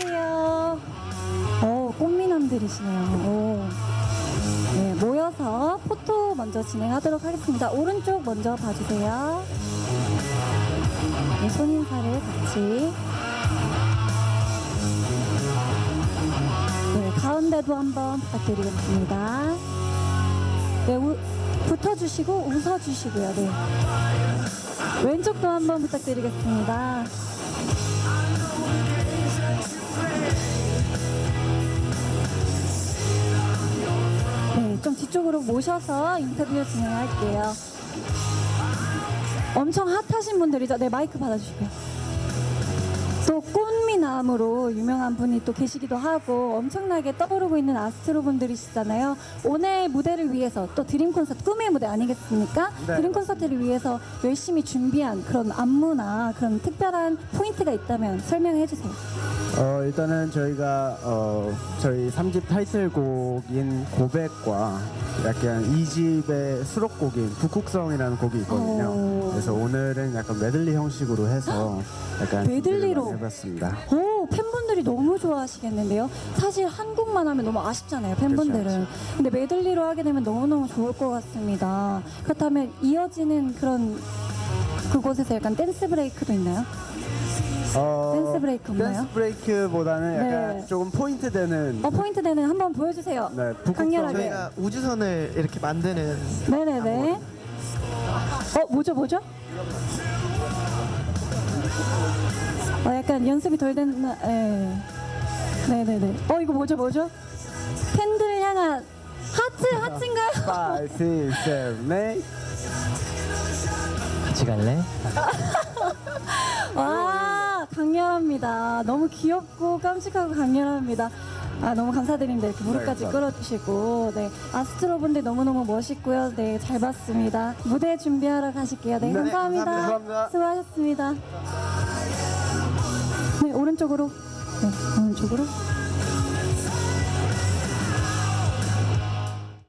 안녕하세요. 오, 꽃미남들이시네요. 오. 네, 모여서 포토 먼저 진행하도록 하겠습니다. 오른쪽 먼저 봐주세요. 네, 손인사를 같이. 네, 가운데도 한번 부탁드리겠습니다. 네, 우, 붙어주시고 웃어주시고요. 네. 왼쪽도 한번 부탁드리겠습니다. 네, 좀 뒤쪽으로 모셔서 인터뷰 진행할게요. 엄청 핫하신 분들이죠. 네, 마이크 받아주시고요. 또 꽃미남으로 유명한 분이 또 계시기도 하고 엄청나게 떠오르고 있는 아스트로 분들이시잖아요. 오늘 무대를 위해서 또 드림 콘서트 꿈의 무대 아니겠습니까? 네. 드림 콘서트를 위해서 열심히 준비한 그런 안무나 그런 특별한 포인트가 있다면 설명해 주세요. 어, 일단은 저희가 어, 저희 3집 타이틀곡인 고백과 약간 2집의 수록곡인 북극성이라는 곡이 있거든요. 오. 그래서 오늘은 약간 메들리 형식으로 해서 약간 메들리로? 준비를 해봤습니다. 오, 팬분들이 너무 좋아하시겠는데요. 사실 한국만 하면 너무 아쉽잖아요, 팬분들은. 근데 메들리로 하게 되면 너무 너무 좋을 것 같습니다. 그렇다면 이어지는 그런 그곳에서 약간 댄스 브레이크도 있나요? 어, 댄스 브레이크 없나요? 댄스 브레이크보다는 약간 네. 조금 포인트 되는 어, 포인트 되는 한번 보여주세요. 네, 북극성. 강렬하게. 저희가 우주선을 이렇게 만드는 네네네. 어, 뭐죠, 뭐죠? 어, 약간 연습이 덜 됐나, 예. 네네네. 어, 이거 뭐죠, 뭐죠? 팬들 향한 하트, 하트인가요? 5, 6, 7, 8 같이 갈래? 와, 강렬합니다. 너무 귀엽고 깜찍하고 강렬합니다. 아, 너무 감사드립니다. 이렇게 무릎까지 네, 끌어주시고. 네. 아스트로 분들 너무너무 멋있고요. 네, 잘 봤습니다. 무대 준비하러 가실게요. 네, 네, 감사합니다. 감사합니다. 수고하셨습니다. 네, 오른쪽으로. 네, 오른쪽으로.